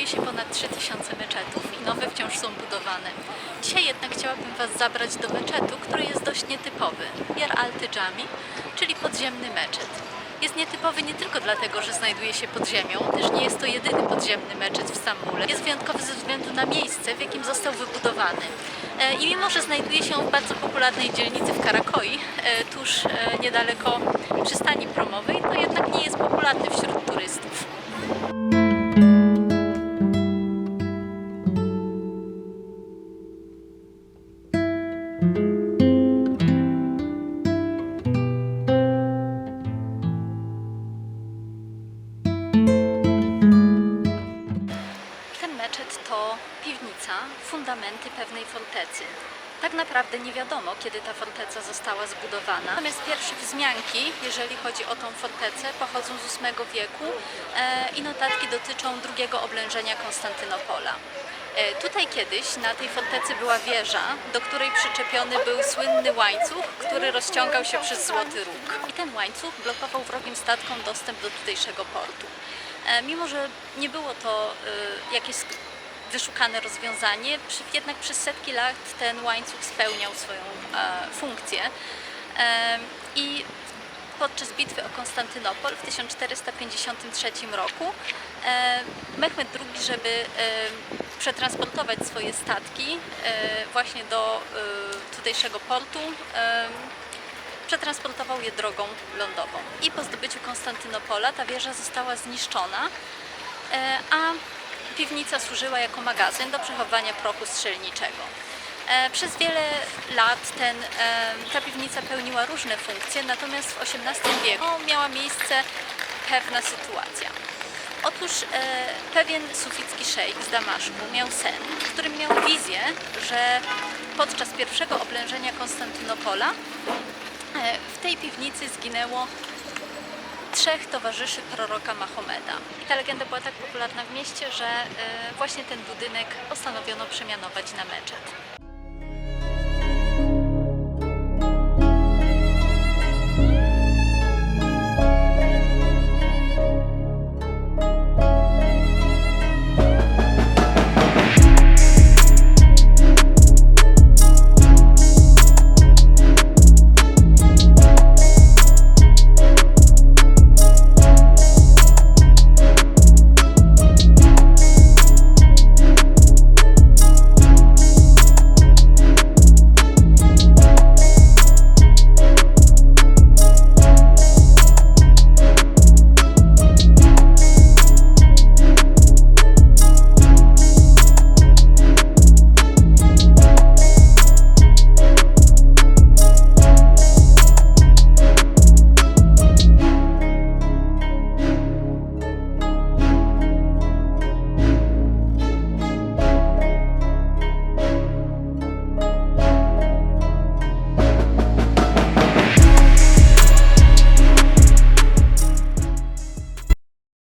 znajduje się ponad 3000 meczetów i nowe wciąż są budowane. Dzisiaj jednak chciałabym Was zabrać do meczetu, który jest dość nietypowy. Yer Alty Jami, czyli podziemny meczet. Jest nietypowy nie tylko dlatego, że znajduje się pod ziemią, też nie jest to jedyny podziemny meczet w Stambule. Jest wyjątkowy ze względu na miejsce, w jakim został wybudowany. E, I mimo, że znajduje się w bardzo popularnej dzielnicy w Karakoi, e, tuż e, niedaleko przystani promowej, to jednak nie jest popularny wśród turystów. Meczet to piwnica, fundamenty pewnej fortecy. Tak naprawdę nie wiadomo, kiedy ta forteca została zbudowana. Natomiast pierwsze wzmianki, jeżeli chodzi o tą fortecę, pochodzą z VIII wieku e, i notatki dotyczą drugiego oblężenia Konstantynopola. E, Tutaj kiedyś na tej fortecy była wieża, do której przyczepiony był słynny łańcuch, który rozciągał się przez Złoty Róg. I ten łańcuch blokował wrogim statkom dostęp do tutejszego portu. E, Mimo, że nie było to e, jakieś wyszukane rozwiązanie, jednak przez setki lat ten łańcuch spełniał swoją e, funkcję. I podczas bitwy o Konstantynopol w 1453 roku Mehmed II, żeby przetransportować swoje statki właśnie do tutejszego portu, przetransportował je drogą lądową. I po zdobyciu Konstantynopola ta wieża została zniszczona, e, a piwnica służyła jako magazyn do przechowywania prochu strzelniczego. E, Przez wiele lat ten, e, ta piwnica pełniła różne funkcje, natomiast w XVIII wieku miała miejsce pewna sytuacja. Otóż pewien suficki szejk z Damaszku miał sen, w którym miał wizję, że podczas pierwszego oblężenia Konstantynopola W tej piwnicy zginęło trzech towarzyszy proroka Mahomeda. I ta legenda była tak popularna w mieście, że e, właśnie ten budynek postanowiono przemianować na meczet.